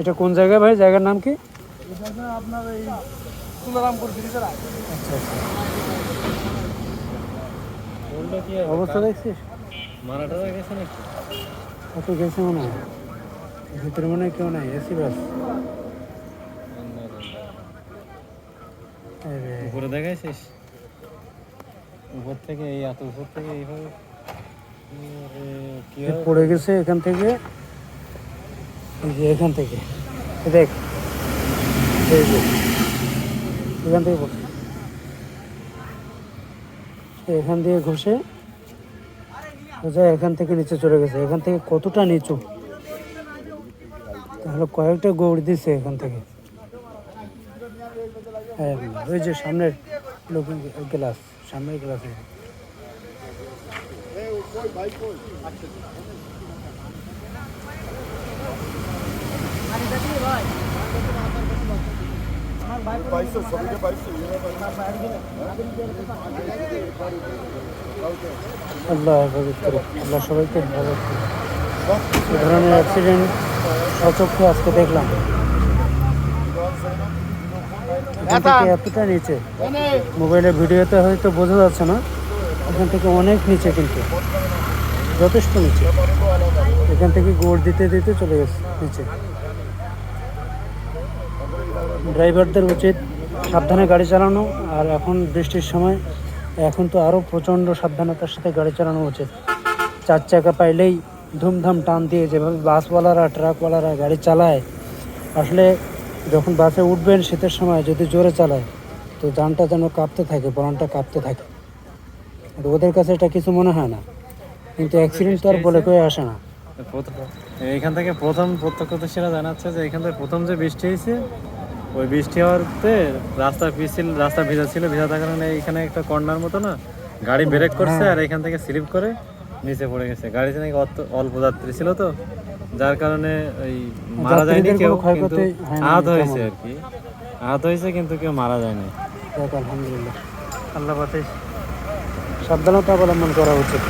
এটা কোন জায়গায় ভাই? জায়গার নাম কি? আপনার এই তুলারামপুর ব্রিজের আচ্ছা আচ্ছা অবস্থা দেখছিস? মারাটা গেছে নাকি কত গেছে মনে হয়। ভিতরে মনে হয় কেউ নাই, এসি বাস এই রে, উপরে দেখাইছিস? উপর থেকে এই এত উপর থেকে এইভাবে। পড়ে গেছে এখান থেকে। এখান থেকে। দেখ। এখান থেকে পড়ছে। এখান দিয়ে ঘষে। সোজা এখান থেকে নিচে চলে গেছে। এখান থেকে কতটা নিচু? তাহলে কয়েকটা গৌড় দিছে এখান থেকে। ওই যে সামনের লোক গ্লাস সামনের গ্লাসে আল্লাহ আল্লাহ সবাইকে করে ধরনের অ্যাক্সিডেন্ট সচক্ষে আজকে দেখলাম। এখান থেকে এতটা নিচে। মোবাইলের ভিডিওতে হয়তো বোঝা যাচ্ছে না। এখান থেকে অনেক নিচে কিন্তু। যথেষ্ট নিচে। এখান থেকে গোড় দিতে দিতে চলে গেছে নিচে। ড্রাইভারদের উচিত সাবধানে গাড়ি চালানো। আর এখন বৃষ্টির সময় এখন তো আরও প্রচণ্ড সাবধানতার সাথে গাড়ি চালানো উচিত। চার চাকা পাইলেই ধুমধাম টান দিয়ে যেভাবে বাসওয়ালারা ট্রাকওয়ালারা গাড়ি চালায় আসলে যখন বাসে উঠবেন শীতের সময় যদি জোরে চালায় তো যানটা যেন কাঁপতে থাকে বরণটা কাঁপতে থাকে। ওদের কাছে এটা কিছু মনে হয় না। কিন্তু অ্যাক্সিডেন্ট তো আর বলে কয়ে আসে না। এইখান থেকে প্রথম প্রত্যক্ষদর্শীরা জানাচ্ছে যে এখান থেকে প্রথম যে বৃষ্টি হয়েছে ওই বৃষ্টি হওয়াতে রাস্তা পিছিল রাস্তা ভিজা ছিল ভিজা থাকার কারণে এখানে একটা কর্নার মতো না গাড়ি ব্রেক করছে আর এখান থেকে স্লিপ করে নিচে পড়ে গেছে। গাড়িতে নাকি অল্প যাত্রী ছিল তো। যার কারণে ওই মারা যায়নি কেউ কোনো কিন্তু আহত হয়েছে আর কি। আহত হয়েছে কিন্তু কেউ মারা যায়নি। আলহামদুলিল্লাহ। আল্লাহ সাবধানতা অবলম্বন করা উচিত।